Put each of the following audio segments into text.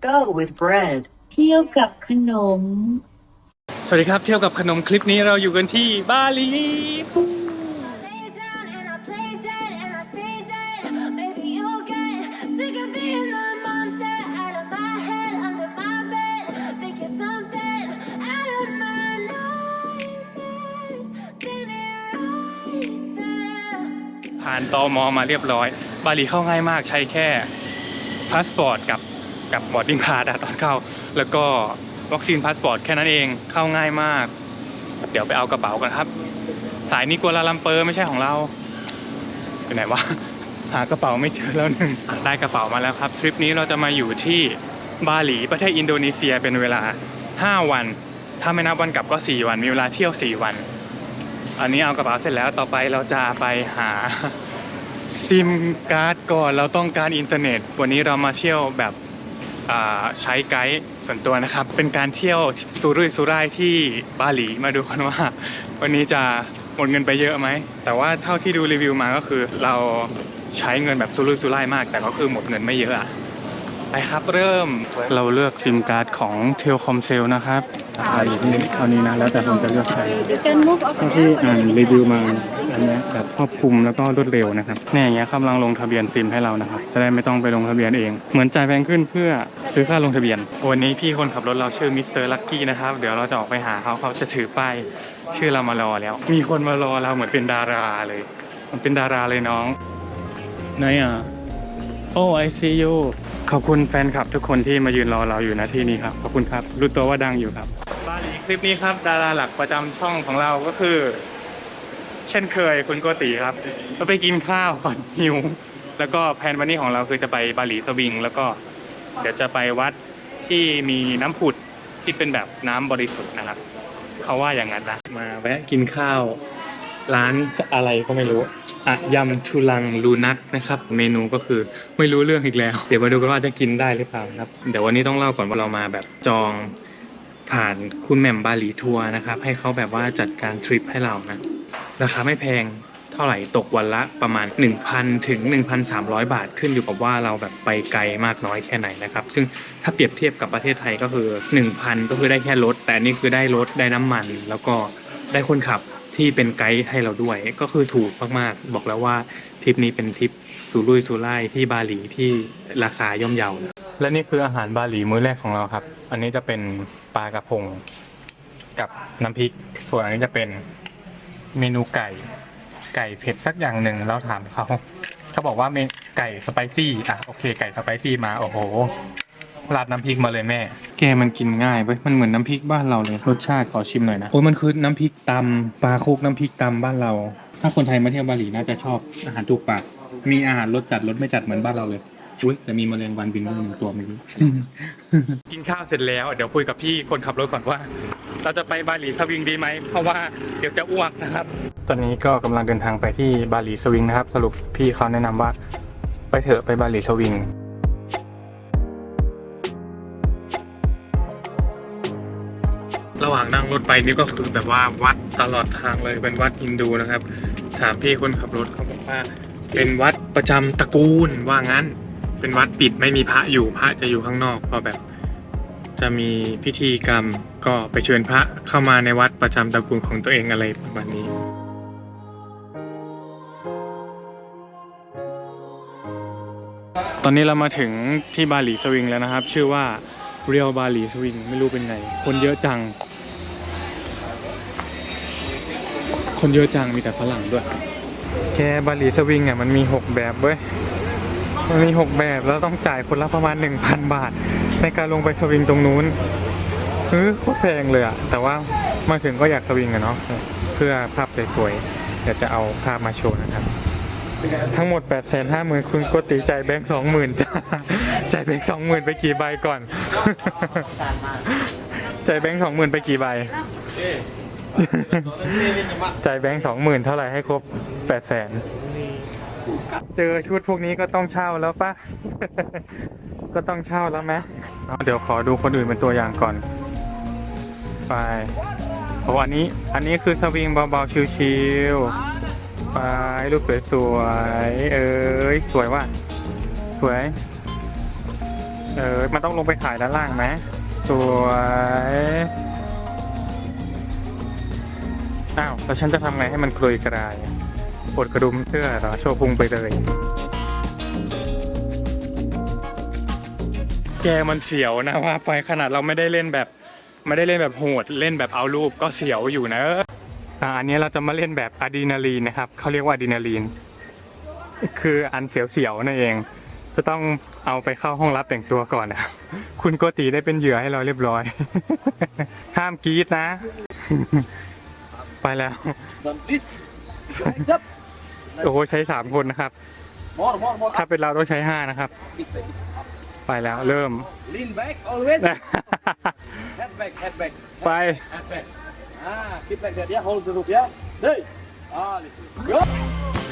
Go with bread. เที่ยวกับขนม สวัสดีครับเที่ยวกับขนมคลิปนี้เราอยู่กันที่บาหลี lay down and I play dead and I stay dead. Maybe you'll get sick of being the monster out of my head, under my bed. Think you're something out of my nightmares. Standing right there. ผ่านตอมอมาเรียบร้อย บาหลีเข้าง่ายมากใช้แค่พาสปอร์ตกับ กับบอร์ดดิ้งพาสตอนเข้า แล้วก็วัคซีนพาสปอร์ตแค่นั้นเองเข้าง่ายมาก เดี๋ยวไปเอากระเป๋ากันครับ สายนี้กัวลาลัมเปอร์ไม่ใช่ของเราไปไหนวะหากระเป๋าไม่เจอแล้วหนึ่งได้กระเป๋ามาแล้วครับทริปนี้เราจะมาอยู่ที่บาหลีประเทศอินโดนีเซียเป็นเวลา 5 วัน ถ้าไม่นับวันกลับก็ 4 วัน มีเวลาเที่ยว 4 วัน อันนี้เอากระเป๋าเสร็จแล้วต่อไปเราจะไปหาซิมการ์ดก่อนเราต้องการอินเทอร์เน็ต วันนี้เรามาเที่ยวแบบ ใช้ไกด์ส่วนตัวนะครับ เป็นการเที่ยวสุรุ่ยสุร่ายที่บาหลีมาดูกันว่า วันนี้จะหมดเงินไปเยอะไหม แต่ว่าเท่าที่ดูรีวิวมาก็คือเราใช้เงินแบบสุรุ่ยสุร่ายมาก แต่ก็คือหมดเงินไม่เยอะอะไปครับเริ่มเราเลือกซิมการ์ดของเทลคอมเซลนะครับราคาอยู่ที่เท่านี้นะแล้วแต่ผมจะเลือกใช้เท่าที่อ่านรีวิวมาอันเนี้ยแบบ ครอบคลุมแล้วก็รวดเร็วนะครับเนี่ยอย่างเงี้ยกำลังลงทะเบียนซิมให้เรานะครับจะได้ไม่ต้องไปลงทะเบียนเอง เหมือนจ่ายแพงขึ้นเพื่อซื้อค่าลงทะเบียนวันนี้พี่คนขับรถเราชื่อมิสเตอร์ลักกี้นะครับเดี๋ยวเราจะออกไปหาเขาเขาจะถือป้ายชื่อเรามารอแล้ว มีคนมารอเราเหมือนเป็นดาราเลย มันเป็นดาราเลยน้องไหนอะโอ้ไอซียูขอบคุณแฟนคลับทุกคนที่มายืนรอเราอยู่นะที่นี่ครับ ขอบคุณครับ รู้ตัวว่าดังอยู่ครับบาหลีคลิปนี้ครับ ดาราหลักประจำช่องของเราก็คือ เช่นเคยคุณโกติครับเราไปกินข้าวก่อนหิว แล้วก็แผนวันนี้ของเราคือจะไปบาหลีสวิง แล้วก็เดี๋ยวจะไปวัดที่มีน้ำผุดที่เป็นแบบน้ำบริสุทธิ์นะครับ เขาว่าอย่างนั้นนะมาแวะกินข้าว ร้านอะไรก็ไม่รู้อะยำทุลังลูนักนะครับ เมนูก็คือไม่รู้เรื่องอีกแล้ว เดี๋ยวมาดูกันว่าจะกินได้หรือเปล่าครับเดี๋ยววันนี้ต้องเล่าก่อนว่าเรามาแบบจองผ่านคุณแหม่มบาหลีทัวร์นะครับ ให้เขาแบบว่าจัดการทริปให้เรานะ ราคาไม่แพงเท่าไหร่ตกวันละประมาณ 1,000 ถึง 1,300 บาทขึ้นอยู่กับว่าเราแบบไปไกลมากน้อยแค่ไหนนะครับ ซึ่งถ้าเปรียบเทียบกับประเทศไทยก็คือ 1,000 ก็คือได้แค่รถ แต่นี่คือได้รถได้น้ำมัน แล้วก็ได้คนขับที่เป็นไกด์ให้เราด้วย ก็คือถูกมากๆ บอกแล้วว่าทริปนี้เป็นทริปสุรุ่ยสุร่ายที่บาหลีที่ราคาย่อมเยา และนี่คืออาหารบาหลีมื้อแรกของเราครับ อันนี้จะเป็นปลากระพงกับน้ำพริก ส่วนอันนี้จะเป็น เมนูไก่ ไก่เผ็ดสักอย่างหนึ่งเราถามเขาเขาบอกว่าเมนไก่สไปซี่อะโอเค ไก่สไปซี่มาโอ้โหราดน้ำพริกมาเลยแม่ แกมันกินง่ายเว้ย มันเหมือนน้ำพริกบ้านเราเลย รสชาติขอชิมหน่อยนะ โอ้ยมันคือน้ำพริกตำปลาคุกน้ำพริกตำบ้านเรา ถ้าคนไทยมาเที่ยวบาหลีน่าจะชอบอาหารถูกปาก มีอาหารรสจัดรสไม่จัดเหมือนบ้านเราเลย อุ้ยแต่มีแมลงวันบินมาหนึ่งตัวไม่รู้ กินข้าวเสร็จแล้ว เดี๋ยวคุยกับพี่คนขับรถก่อนว่า เราจะไปบาหลีสวิงดีไหม เพราะว่าเดี๋ยวจะอ้วกนะครับ ตอนนี้ก็กำลังเดินทางไปที่บาหลีสวิงนะครับ สรุปพี่เขาแนะนำว่า ไปเถอะไปบาหลีสวิงระหว่างนั่งรถไปนี่ก็คือแบบว่าวัดตลอดทางเลยเป็นวัดฮินดูนะครับ ถามพี่คนขับรถเขาบอกว่า เป็นวัดประจำตระกูลว่างั้น เป็นวัดปิดไม่มีพระอยู่พระจะอยู่ข้างนอกพอแบบ จะมีพิธีกรรมก็ไปเชิญพระเข้ามาในวัดประจำตระกูลของตัวเองอะไรประมาณนี้ ตอนนี้เรามาถึงที่บาหลีสวิงแล้วนะครับ ชื่อว่าเรียวบาหลีสวิงไม่รู้เป็นไง คนเยอะจัง คนเยอะจังมีแต่ฝรั่งด้วยแค่บาหลีสวิงอะมันมีหกแบบเว้ย มันมีหกแบบแล้วต้องจ่ายคนละประมาณหนึ่งพันบาท ในการลงไปสวิงตรงนู้นเออโคตรแพงเลยอะแต่ว่ามาถึงก็อยากสวิงอะเนาะเพื่อภาพสวยๆเดี๋ยวจะเอาภาพมาโชว์นะครับ ทั้งหมด8ปดแสนห้าหมื่นคุณกติใจแบงค์สองหมื่นจ้าจ่ายแบงค์สองหมื่นไปกี่ใบก่อน ใจแบงค์สองหมื่นไปกี่ใบจ่ายแบงค์สองหมื่นเท่าไหร่ให้ครบแปดแสน เจอชุดพวกนี้ก็ต้องเช่าแล้วปะ ก็ต้องเช่าแล้วไหมเดี๋ยวขอดูคนอื่นเป็นตัวอย่างก่อน ไปโอ้อันนี้ อันนี้คือสวิงเบาๆชิวๆ ไปลูกสวยๆ เอ้ยสวยว่ะ สวย เออมันต้องลงไปขายด้านล่างไหมสวยอ้าวแล้วฉันจะทำไงให้มันกลุยกระดายปลดกระดุมเสื้อเหรอ โชว์พุงไปเลย แกมันเสียวนะว่าไปขนาดเราไม่ได้เล่นแบบไม่ได้เล่นแบบโหดเล่นแบบเอารูปก็เสียวอยู่นะอ่าอันนี้เราจะมาเล่นแบบอะดรีนาลีนนะครับเขาเรียกว่าอะดรีนาลีน คืออันเสียวๆนั่นเอง จะต้องเอาไปเข้าห้องรับแต่งตัวก่อนนะคุณโกติได้เป็นเหยื่อให้เราเรียบร้อย ห้ามกรีดนะ ไปแล้วโอ้ใช้สามคนนะครับ ถ้าเป็นเราต้องใช้ห้านะครับ ไปแล้วเริ่ม Lean back always. head back, head back. ไป Head back. Ah, keep like that. Yeah, hold the rope. Yeah. Hey. Ah, this is go.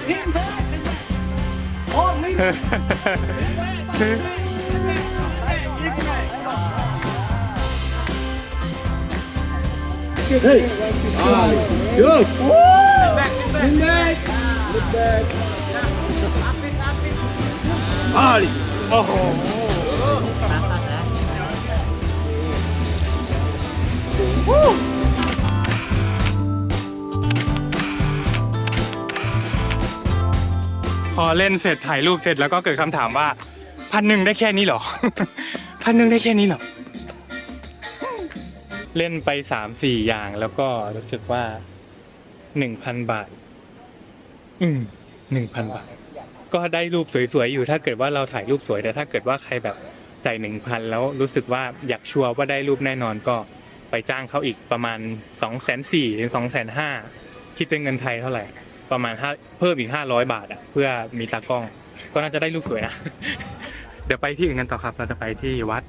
Lean back. More lean. Lean back. Lean back. Hey. Ah, good. Lean back, lean back. Lean back. Ah, this is โอ้โห พอเล่นเสร็จถ่ายรูปเสร็จแล้วก็เกิดคำถามว่าพันหนึ่งได้แค่นี้เหรอ พันหนึ่งได้แค่นี้เหรอ เล่นไปสามสี่อย่างแล้วก็รู้สึกว่าหนึ่งพันบาท อืมหนึ่งพันบาท ก็ได้รูปสวยๆอยู่ถ้าเกิดว่าเราถ่ายรูปสวยแต่ถ้าเกิดว่าใครแบบ จ่ายหนึ่งพันแล้วรู้สึกว่าอยากชัวร์ว่าได้รูปแน่นอนก็ไปจ้างเขาอีกประมาณสองแสนสี่ถึงสองแสนห้าคิดเป็นเงินไทยเท่าไหร่ ประมาณห้าเพิ่มอีกห้าร้อยบาทอะเพื่อมีตากล้อง ก็น่าจะได้รูปสวยนะ เดี๋ยวไปที่อื่นกันต่อครับ เราจะไปที่วัด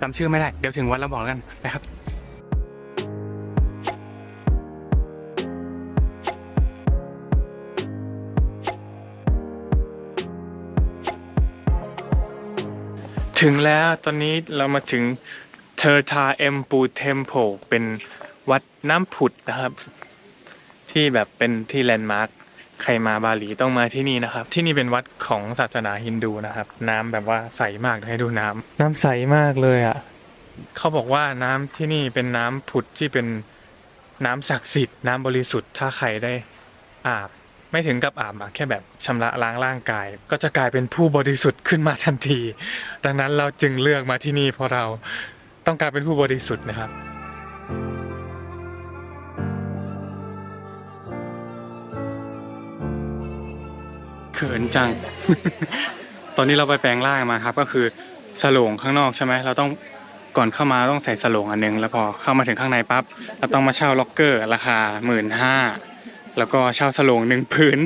จำชื่อไม่ได้ เดี๋ยวถึงวัดแล้วบอกกันนะครับ ถึงแล้วตอนนี้เรามาถึงเทอร์ทาเอมปูเทมโพเป็นวัดน้ำผุดนะครับ ที่แบบเป็นที่แลนด์มาร์คใครมาบาหลีต้องมาที่นี่นะครับ ที่นี่เป็นวัดของศาสนาฮินดูนะครับ น้ำแบบว่าใสมากให้ดูน้ำน้ำใสมากเลยอะเขาบอกว่าน้ำที่นี่เป็นน้ำผุดที่เป็นน้ำศักดิ์สิทธิ์น้ำบริสุทธิ์ถ้าใครได้อาบ ไม่ถึงกับอาบอะแค่แบบชำระล้างร่างกาย ก็จะกลายเป็นผู้บริสุทธิ์ขึ้นมาทันที ดังนั้นเราจึงเลือกมาที่นี่เพราะเราต้องการเป็นผู้บริสุทธิ์นะครับเขินจัง ตอนนี้เราไปแปลงร่างมาครับ ก็คือสโลงข้างนอกใช่ไหมเราต้องก่อนเข้ามาต้องใส่สโลงอันหนึง แล้วพอเข้ามาถึงข้างในปั๊บเราต้องมาเช่าล็อกเกอร์ ราคาหมื่นห้า แล้วก็เช่าสลงหนึ่งพื้น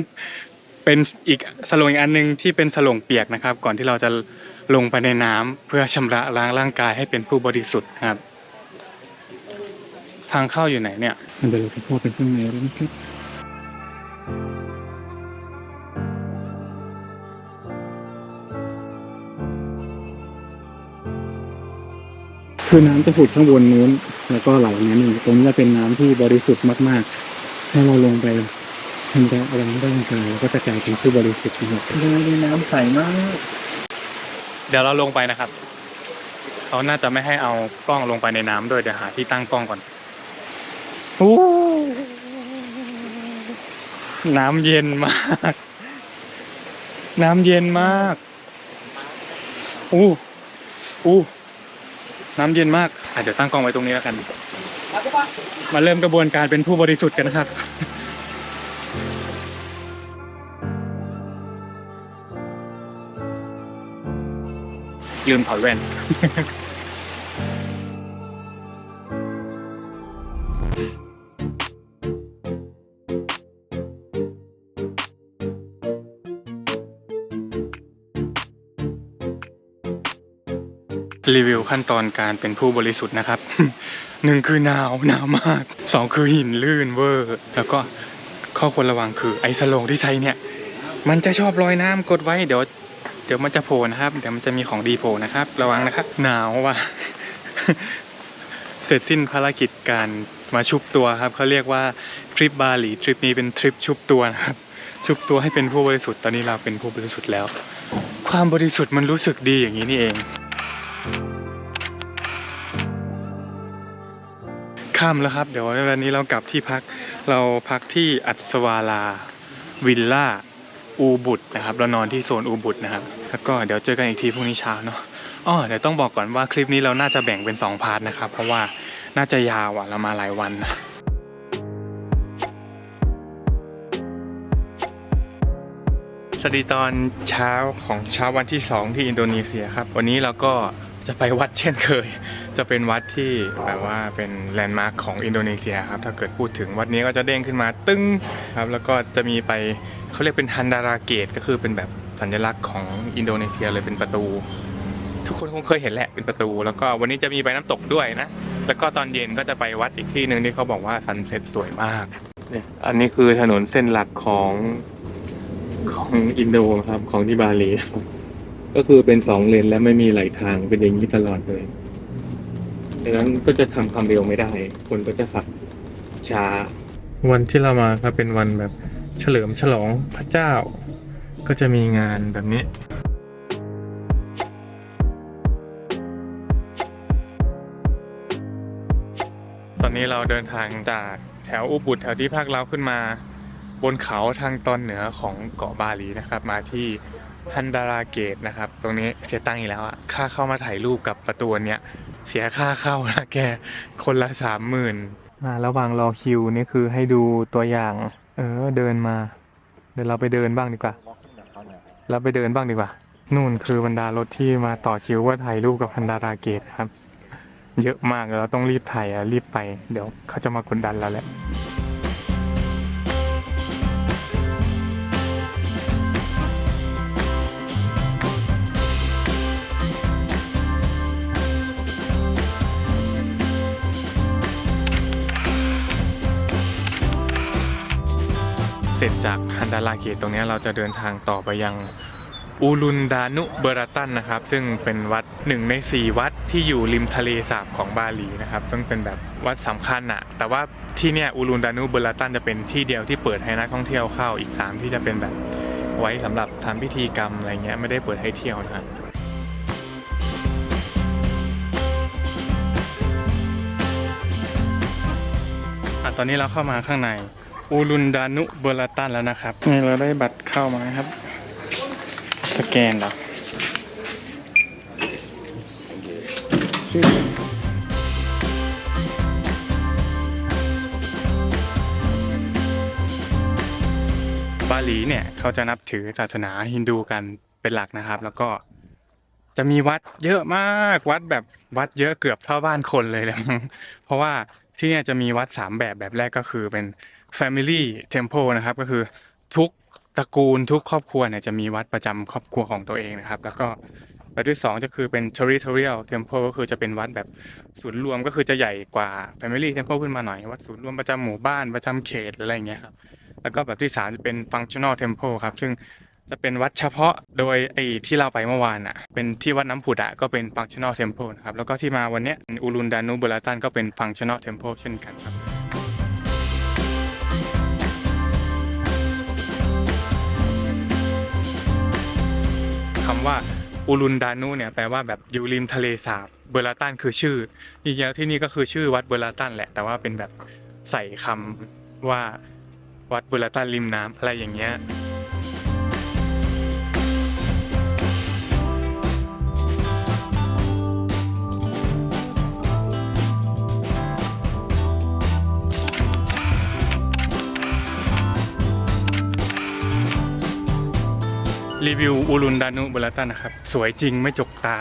เป็นอีกสลงอีกอันหนึงที่เป็นสลงเปียกนะครับ ก่อนที่เราจะลงไปในน้ำเพื่อชำระล้างร่างกายให้เป็นผู้บริสุทธิ์ครับ ทางเข้าอยู่ไหนเนี่ยเดี๋ยวเราจะเข้าไปข้างในแล้วนะครับคือน้ำจะผุดข้างบนนู้น แล้วก็ไหลนั้นอยู่ตรงนี้จะเป็นน้ำที่บริสุทธิ์มาก ๆ ถ้าเราลงไปชำระล้างร่างกายเราก็จะกลายเป็นผู้บริสุทธิ์นะครับได้น้ำใสมาก เดี๋ยวเราลงไปนะครับ เขาน่าจะไม่ให้เอากล้องลงไปในน้ำด้วยเดี๋ยวหาที่ตั้งกล้องก่อนโอ้น้ำเย็นมาก น้ำเย็นมากอู้อู้น้ำเย็นมากอะเดี๋ยวตั้งกล้องไว้ตรงนี้แล้วกัน มาเริ่มกระบวนการเป็นผู้บริสุทธิ์กันนะครับลืมถอดแว่นรีวิวขั้นตอนการเป็นผู้บริสุทธิ์นะครับ หนึ่งคือหนาวหนาวมากสองคือหินลื่นเวอร์แล้วก็ข้อควรระวังคือไอ้สโลงที่ใช้เนี่ย มันจะชอบลอยน้ำกดไว้เดี๋ยวเดี๋ยวมันจะโผล่นะครับ เดี๋ยวมันจะมีของดีโผล่นะครับ ระวังนะครับ หนาวว่ะเสร็จสิ้นภารกิจการมาชุบตัวครับเขาเรียกว่าทริปบาหลีทริปนี้เป็นทริปชุบตัวนะครับชุบตัวให้เป็นผู้บริสุทธิ์ตอนนี้เราเป็นผู้บริสุทธิ์แล้ว ความบริสุทธิ์มันรู้สึกดีอย่างนี้นี่เอง ค่ำแล้วครับ เดี๋ยววันนี้เรากลับที่พัก เราพักที่อัศวาลาวิลล่าอูบุตนะครับเรานอนที่โซนอูบุตนะครับแล้วก็เดี๋ยวเจอกันอีกทีพรุ่งนี้เช้าเนาะอ๋อเดี๋ยวต้องบอกก่อนว่าคลิปนี้เราน่าจะแบ่งเป็น2พาร์ทนะครับ เพราะว่าน่าจะยาวอะเรามาหลายวันนะสวัสดีตอนเช้าของเช้าวันที่ 2 ที่อินโดนีเซียครับ วันนี้เราก็ จะไปวัดเช่นเคย จะเป็นวัดที่แบบว่าเป็นแลนด์มาร์คของอินโดนีเซียครับ ถ้าเกิดพูดถึงวัดนี้ก็จะเด้งขึ้นมาตึ้งครับ แล้วก็จะมีไปเขาเรียกเป็นฮันดาราเกตก็คือเป็นแบบสัญลักษณ์ของอินโดนีเซียเลยเป็นประตู ทุกคนคงเคยเห็นแหละเป็นประตู แล้วก็วันนี้จะมีไปน้ำตกด้วยนะ แล้วก็ตอนเย็นก็จะไปวัดอีกที่หนึ่งที่เขาบอกว่าซันเซ็ตสวยมากเนี่ยอันนี้คือถนนเส้นหลักของของอินโดครับของที่บาหลีครับ ก็คือเป็นสองเลนและไม่มีไหลทางเป็นอย่างนี้ตลอดเลยดังนั้นก็จะทำความเร็วไม่ได้ คนก็จะขับช้า วันที่เรามาครับเป็นวันแบบเฉลิมฉลองพระเจ้า ก็จะมีงานแบบนี้ตอนนี้เราเดินทางจากแถวอุบุตแถวที่ภาคเราขึ้นมา บนเขาทางตอนเหนือของเกาะบาหลีนะครับ มาที่ ฮันดาราเกตนะครับ ตรงนี้เสียตังค์อีกแล้วอะค่าเข้ามาถ่ายรูปกับประตูเนี้ยเสียค่าเข้านะแกคนละสามหมื่นมาระหว่างรอคิวนี่คือให้ดูตัวอย่าง เออเดินมา เดี๋ยวเราไปเดินบ้างดีกว่า เราไปเดินบ้างดีกว่า นู่นคือบรรดารถที่มาต่อคิวว่าถ่ายรูปกับฮันดาราเกตครับ เยอะมากเราต้องรีบถ่ายอะรีบไป เดี๋ยวเขาจะมากดดันเราแหละ ร็จจากฮันดาราเกตตรงนี้เราจะเดินทางต่อไปยังอูลุนดานุเบรตันนะครับ ซึ่งเป็นวัดหนึ่งในสี่วัดที่อยู่ริมทะเลสาบของบาหลีนะครับต้องเป็นแบบวัดสำคัญอะแต่ว่าที่เนี่ยอูลุนดานุเบรตันจะเป็นที่เดียวที่เปิดให้นักท่องเที่ยวเข้าอีกสามที่จะเป็นแบบไว้สำหรับทำพิธีกรรมอะไรเงี้ยไม่ได้เปิดให้เที่ยวนะครับอะตอนนี้เราเข้ามาข้างใน อูรุนดานุเบอร์ตันแล้วนะครับนี่เราได้บัตรเข้ามาครับ สแกนเหรอชื่อบาหลีเนี่ยเขาจะนับถือศาสนาฮินดูกันเป็นหลักนะครับ แล้วก็จะมีวัดเยอะมากวัดแบบวัดเยอะเกือบเท่าบ้านคนเลยแหละมั้งเพราะว่าที่เนี่ยจะมีวัดสามแบบแบบแรกก็คือเป็น Family Temple นะครับ ก็คือทุกตระกูลทุกครอบครัวเนี่ยจะมีวัดประจำครอบครัวของตัวเองนะครับ แล้วก็แบบที่สองก็คือเป็น Territorial Temple ก็คือจะเป็นวัดแบบศูนย์รวมก็คือจะใหญ่กว่า Family Temple ขึ้นมาหน่อย วัดศูนย์รวมประจำหมู่บ้านประจำเขตอะไรอย่างเงี้ยครับแล้วก็แบบที่สามจะเป็น Functional Temple ครับ ซึ่งจะเป็นวัดเฉพาะโดยไอ้ที่เราไปเมื่อวานอะ เป็นที่วัดน้ำผุดอะก็เป็น Functional Temple นะครับแล้วก็ที่มาวันเนี้ยอูรุนดานุบุราตันก็เป็น Functional Temple เช่นกันครับ คำว่าอูรุนดานุเนี่ยแปลว่าแบบอยู่ริมทะเลสาบเบอร์ลาตันคือชื่อจริงๆแล้วที่นี่ก็คือชื่อวัดเบอร์ลาตันแหละ แต่ว่าเป็นแบบใส่คำว่าวัดเบอร์ลาตันริมน้ำอะไรอย่างเงี้ย รีวิวอูรุนดานุบลาตันนะครับ สวยจริงไม่จกตา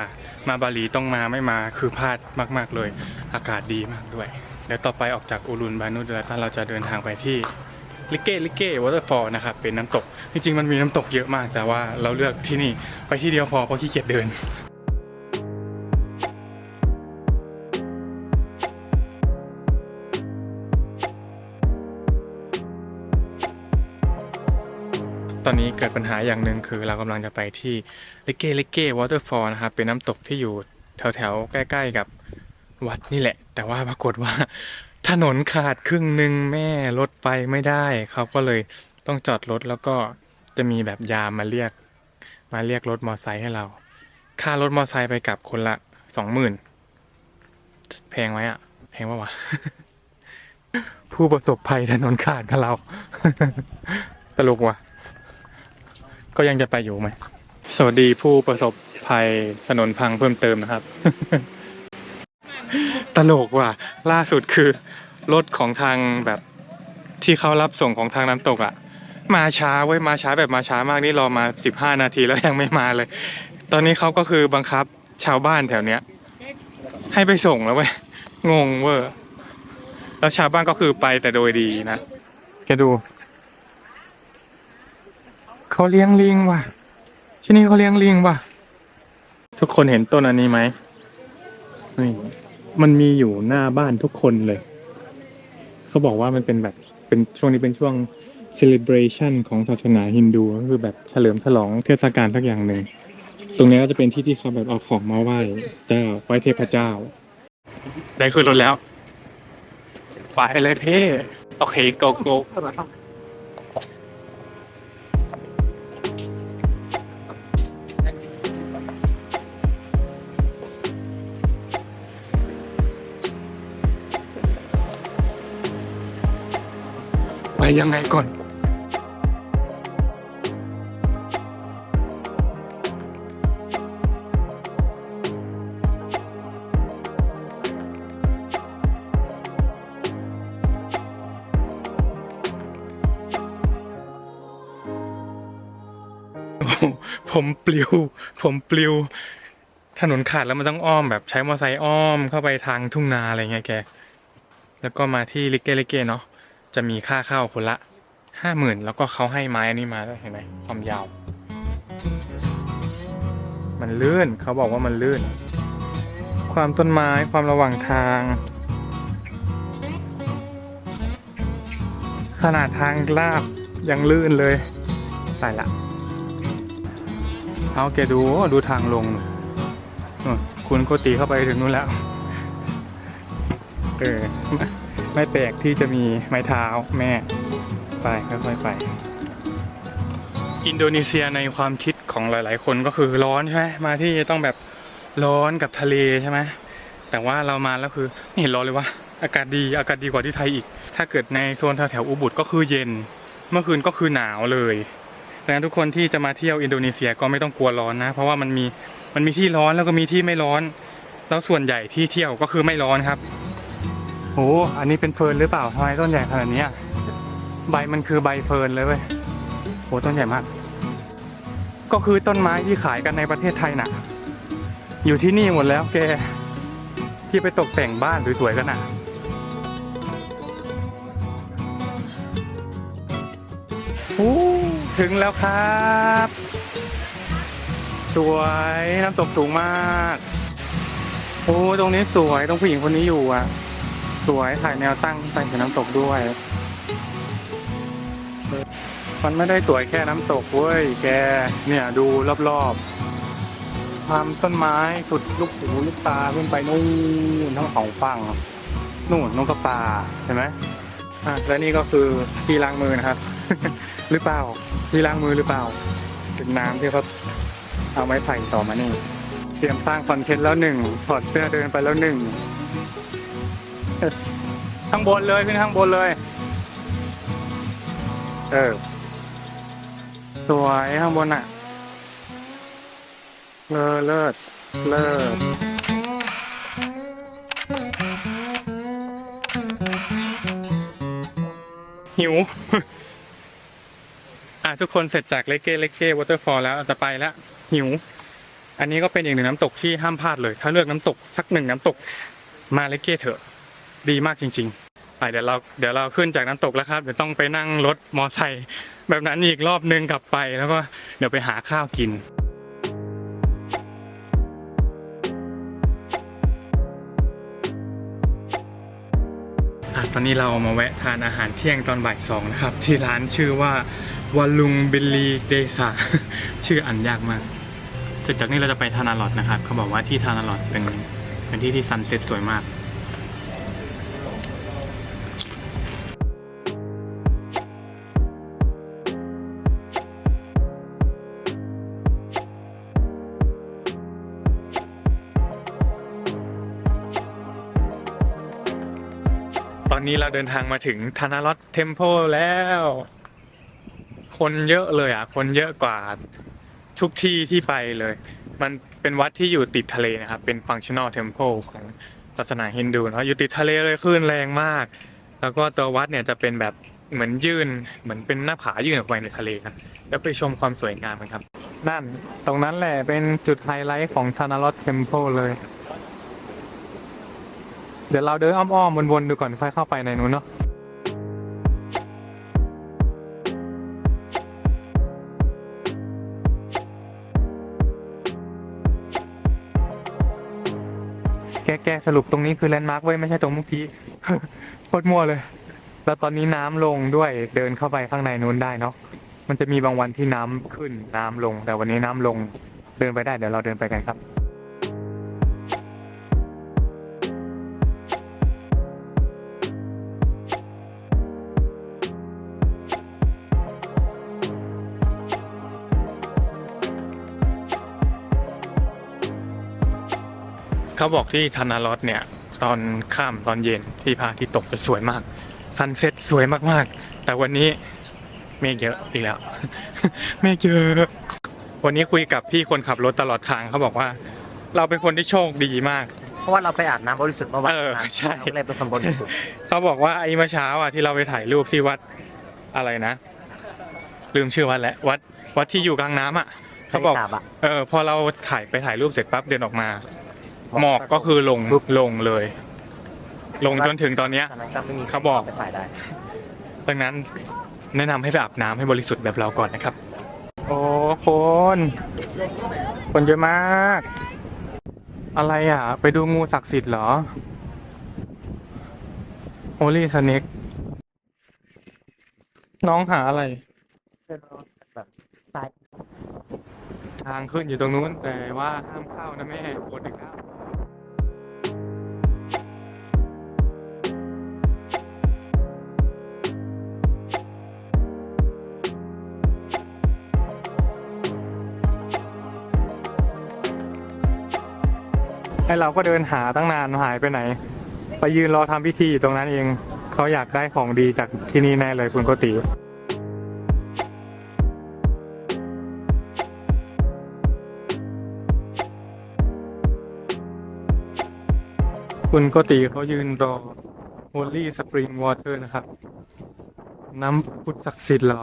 มาบาหลีต้องมาไม่มาคือพลาดมาก ๆ เลย อากาศดีมากด้วย เดี๋ยวต่อไปออกจากอูรุนบานุบลาตันเราจะเดินทางไปที่ลิเกลิเกวอเตอร์ฟอลนะครับเป็นน้ำตก จริงๆมันมีน้ำตกเยอะมากแต่ว่าเราเลือกที่นี่ไปที่เดียวพอเพราะขี้เกียจเดิน ตอนนี้เกิดปัญหาอย่างหนึ่งคือเรากำลังจะไปที่ลิเกลิเกวอเตอร์ฟอลนะครับเป็นน้ำตกที่อยู่แถวๆ ใกล้ๆกับวัดนี่แหละ แต่ว่าปรากฏว่าถนนขาดครึ่งหนึ่งแม่รถไปไม่ได้เขาก็เลยต้องจอดรถแล้วก็จะมีแบบยามมาเรียก มาเรียกรถมอไซค์ให้เรา ค่ารถมอไซค์ไปกลับคนละสองหมื่นแพงไหมอะแพงปะวะผู้ประสบภัยถนนขาดกับเรา ตลกว่ะ ก็ยังจะไปอยู่ไหม สวัสดีผู้ประสบภัยถนนพังเพิ่มเติมนะครับ ตลกว่ะ ล่าสุดคือ รถของทางแบบที่เขารับส่งของทางน้ำตกอะมาช้าเว้ยมาช้าแบบมาช้ามากนี่รอมาสิบห้านาทีแล้วยังไม่มาเลย ตอนนี้เขาก็คือบังคับชาวบ้านแถวเนี้ย ให้ไปส่งแล้วเว้ยงงเวอร์แล้วชาวบ้านก็คือไปแต่โดยดีนะแกดู เขาเลี้ยงลิงว่ะ ที่นี่เขาเลี้ยงลิงว่ะ ทุกคนเห็นต้นอันนี้ไหมนี่มันมีอยู่หน้าบ้านทุกคนเลย เขาบอกว่ามันเป็นแบบเป็นช่วงนี้เป็นช่วง celebration ของศาสนาฮินดูก็คือแบบเฉลิมฉลองเทศกาลสักอย่างหนึ่ง ตรงนี้ก็จะเป็นที่ที่เขาแบบเอาของมาไหว้เจ้าไหว้เทพเจ้า ได้ขึ้นรถแล้ว ไปเลยเพ่โอเคโกโก้ ยังไงก่อนผมปลิว ผมปลิว ถนนขาดแล้วมันต้องอ้อมแบบใช้มอไซค์อ้อมเข้าไปทางทุ่งนาอะไรเงี้ยแก แล้วก็มาที่ลิเกลิเกเนาะ จะมีค่าเข้าคนละห้าหมื่นแล้วก็เขาให้ไม้อันนี้มาด้วยเห็นไหมความยาว มันลื่นเขาบอกว่ามันลื่น ความต้นไม้ความระหว่างทาง ขนาดทางลาบยังลื่นเลยตายละเอาแกดูดูทางลงนู่นคุณโกติเข้าไปถึงนู้นแล้ว เออ ไม่แปลกที่จะมีไม้เท้าแม่ ไปค่อยๆไป อินโดนีเซียในความคิดของหลาย ๆ คนก็คือร้อนใช่ไหมมาที่ต้องแบบร้อนกับทะเลใช่ไหมแต่ว่าเรามาแล้วคือไม่เห็นร้อนเลยว่าอากาศดีอากาศดีกว่าที่ไทยอีก ถ้าเกิดในโซนแถวๆอุบุดก็คือเย็น เมื่อคืนก็คือหนาวเลยดังนั้นทุกคนที่จะมาเที่ยวอินโดนีเซียก็ไม่ต้องกลัวร้อนนะ เพราะว่ามันมีมันมีที่ร้อนแล้วก็มีที่ไม่ร้อน แล้วส่วนใหญ่ที่เที่ยวก็คือไม่ร้อนครับ โอ้อันนี้เป็นเฟิร์นหรือเปล่าทำไมต้นใหญ่ขนาดนี้ใบมันคือใบเฟิร์นเลยเว้ยโอ้ต้นใหญ่มาก ก็คือต้นไม้ที่ขายกันในประเทศไทยน่ะ อยู่ที่นี่หมดแล้วแกที่ไปตกแต่งบ้านสวยๆกันน่ะโอ้ถึงแล้วครับ สวยน้ำตกสูงมาก โอ้ตรงนี้สวยตรงผู้หญิงคนนี้อยู่อะ สวยถ่ายแนวตั้งไปถึงน้ำตกด้วย มันไม่ได้สวยแค่น้ำตกเว้ยแก เนี่ยดูรอบๆทำต้นไม้สุดลูกหูลูกตาขึ้นไปนู่นทั้งสองฝั่งนู่นนกกระปาเห็นไหมอะและนี่ก็คือที่ล้างมือนะครับ หรือเปล่าที่ล้างมือหรือเปล่าเป็นน้ำที่เขาเอาไม้ไผ่ต่อมานี่ เตรียมสร้างคอนเทนต์แล้วหนึ่งถอดเสื้อเดินไปแล้วหนึ่ง ข้างบนเลยขึ้นข้างบนเลย เออ สวยข้างบนอะเลอเลิศเลิศหิว อะทุกคนเสร็จจากเลเก้เลเก้วอเตอร์ฟอลแล้วจะไปแล้วหิว อันนี้ก็เป็นอีกหนึ่งน้ำตกที่ห้ามพลาดเลย ถ้าเลือกน้ำตกสักหนึ่งน้ำตกมาเลเก้เถอะ ดีมากจริงๆไปเดี๋ยวเราเดี๋ยวเราขึ้นจากน้ำตกแล้วครับ เดี๋ยวต้องไปนั่งรถมอไซค์แบบนั้นอีกรอบนึงกลับไปแล้วก็เดี๋ยวไปหาข้าวกินตอนนี้เรามาแวะทานอาหารเที่ยงตอนบ่ายสองนะครับ ที่ร้านชื่อว่าวาลุงบิลลีเดซาชื่ออันยากมากเสร็จจากนี้เราจะไปทานาลอดนะครับ เขาบอกว่าที่ทานาลอดเป็นเป็นที่ที่ซันเซ็ตสวยมาก นนี้เราเดินทางมาถึงธานารอตเทมเพลแล้ว คนเยอะเลยอะ คนเยอะกว่าทุกที่ที่ไปเลย มันเป็นวัดที่อยู่ติดทะเลนะครับ เป็น functional temple ของศาสนาฮินดูเนาะอยู่ติดทะเลเลยคลื่นแรงมาก แล้วก็ตัววัดเนี่ยจะเป็นแบบเหมือนยื่น เหมือนเป็นหน้าผายื่นออกไปในทะเลครับแล้วไปชมความสวยงามกันครับ นั่นตรงนั้นแหละเป็นจุดไฮไลท์ของธานารอตเทมเพลเลย เดี๋ยวเราเดินอ้อมๆวนๆดูก่อนค่อยเข้าไปในนู้นเนาะแกแกสรุปตรงนี้คือแลนด์มาร์คไว้ยไม่ใช่ตรงเมื่อกี้โคตรมั่วเลย แล้วตอนนี้น้ำลงด้วยเดินเข้าไปข้างในนู้นได้เนาะมันจะมีบางวันที่น้ำขึ้นน้ำลง แต่วันนี้น้ำลงเดินไปได้เดี๋ยวเราเดินไปกันครับ เขาบอกที่ธนารอดเนี่ย ตอนค่ำตอนเย็นที่พระอาทิตย์ตกจะสวยมาก ซันเซ็ตสวยมากๆ แต่วันนี้เมฆเยอะอีกแล้ว เมฆเยอะ วันนี้คุยกับพี่คนขับรถตลอดทางเขาบอกว่า เราเป็นคนที่โชคดีมาก เพราะว่าเราไปอาบน้ำบริสุทธิ์เมื่อวานเออใช่ เราก็เลยเป็นคนบริสุทธิ์เขาบอกว่าไอ้เมื่อเช้าอะที่เราไปถ่ายรูปที่วัดอะไรนะ ลืมชื่อวัดแล้ววัดวัดที่อยู่กลางน้ำอะ เขาบอกทะลสาบะเออพอเราถ่ายไปถ่ายรูปเสร็จปั๊บเดินออกมา หมอกก็คือลงลงเลย ลงจนถึงตอนเนี้ย ตอนนั้นก็ไม่มีเขาบอก ไปถ่ายได้ ดังนั้นแนะนำให้ไปอาบน้ำให้บริสุทธิ์แบบเราก่อนนะครับ โอ้คน คนเยอะมาก อะไรอะ ไปดูงูศักดิ์สิทธิ์เหรอโ o ลี่สเน็กน้องหาอะไร แบบตายทางขึ้นอยู่ตรงนู้น แต่ว่าห้ามเข้านะแม่กดอีกแล้ว ไอเราก็เดินหาตั้งนานหายไปไหน ไปยืนรอทำพิธีอยู่ตรงนั้นเองเขาอยากได้ของดีจากที่นี่แน่เลยคุณโกติคุณโกติเขายืนรอ Holy Spring Water นะครับ น้ำพุทธศักดิ์สิทธิ์เหรอ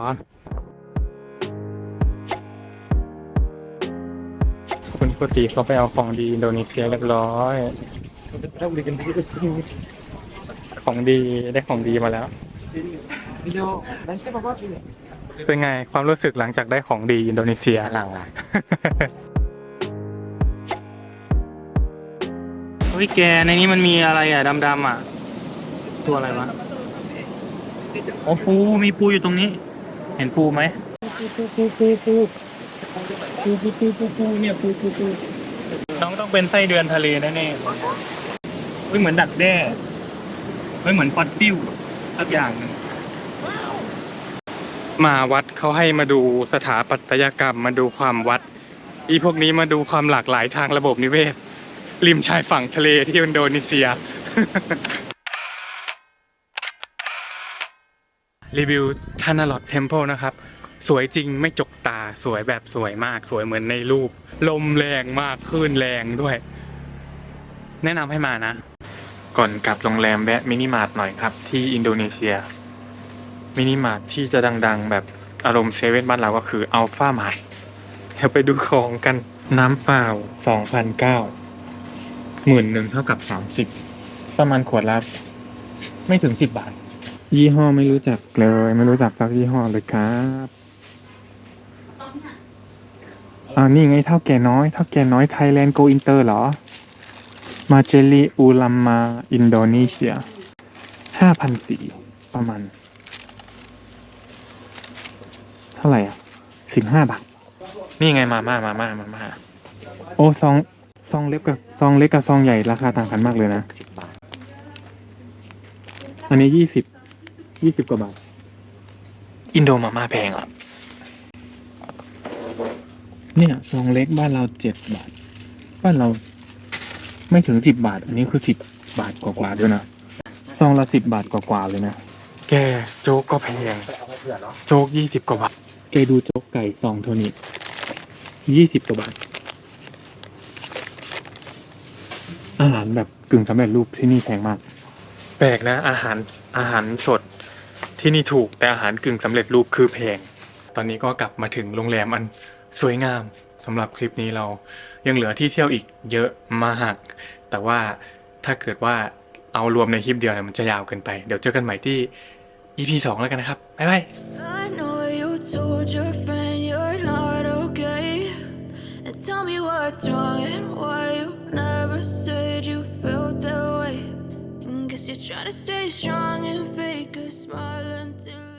กติเขาไปเอาของดีอินโดนีเซียเรียบร้อยของดีได้ของดีมาแล้วเป็นไงความรู้สึกหลังจากได้ของดีอินโดนีเซีย หลังอะเฮ้ยแกในนี้มันมีอะไรอะดำๆอะ ตัวอะไรวะโอ้ปูมีปูอยู่ตรงนี้ เห็นปูไหมปูปูปูปูปู ปูปูปูปูเนี่ยปูปูปูน้องต้องเป็นไส้เดือนทะเลแน่ๆเฮ้ยเหมือนดักแด้เฮ้ยเหมือนฟอสซิลสักอย่างนึงมาวัดเขาให้มาดูสถาปัตยกรรมมาดูความวัด อีพวกนี้มาดูความหลากหลายทางระบบนิเวศ ริมชายฝั่งทะเลที่อินโดนีเซีย รีวิวทานาลอดเทมเพลนะครับ สวยจริงไม่จกตาสวยแบบสวยมากสวยเหมือนในรูป ลมแรงมากคลื่นแรงด้วย แนะนำให้มานะ ก่อนกลับโรงแรมแวะมินิมาร์ทหน่อยครับ ที่อินโดนีเซีย มินิมาร์ทที่จะดังๆ แบบอารมณ์เซเว่นบ้านเราก็คืออัลฟามาร์ทเดี๋ยวไปดูของกันน้ำเปล่าสองพันเก้าหมื่นหนึ่งเท่ากับสามสิบประมาณขวดละไม่ถึงสิบบาท ยี่ห้อไม่รู้จักเลย ไม่รู้จักสักยี่ห้อเลยครับ อ่านี่ไงเท่าแก่น้อยเท่าแก่น้อยไทยแลนด์โกอินเตอร์เหรอ มาเจลีอูลัมมาอินโดนีเซียห้าพันสี่ประมาณ เท่าไหร่อะสิบห้าบาท นี่ไงมาม่ามาม่ามาม่าโอ้ซองซองเล็กกับซองเล็กกับซองใหญ่ราคาต่างกันมากเลยนะ สิบบาท อันนี้ยี่สิบยี่สิบกว่าบาท อินโดมาม่าแพงอะ เนี่ยซองเล็กบ้านเราเจ็ดบาท บ้านเรา ไม่ถึงสิบบาท อันนี้คือสิบบาทกว่าๆด้วยนะซองละสิบบาทกว่าๆเลยนะแกโจ๊กก็แพงไปเอาไปเผื่อเนาะโจ๊กยี่สิบกว่าบาทแกดูโจ๊กไก่ซองเท่านี้ยี่สิบกว่าบาท อาหารแบบกึ่งสำเร็จรูปที่นี่แพงมาก แปลกนะ อาหารอาหารสดที่นี่ถูกแต่อาหารกึ่งสำเร็จรูปคือแพง ตอนนี้ก็กลับมาถึงโรงแรมอัน สวยงามสำหรับคลิปนี้เรายังเหลือที่เที่ยวอีกเยอะมาก แต่ว่าถ้าเกิดว่าเอารวมในคลิปเดียวเนี่ยมันจะยาวเกินไป เดี๋ยวเจอกันใหม่ที่ EP 2 แล้วกันนะครับ บ๊ายบาย I know you told your friend you're not okay. And tell me what's wrong and why you never said you felt that way. And guess you're trying to stay strong and fake a smile until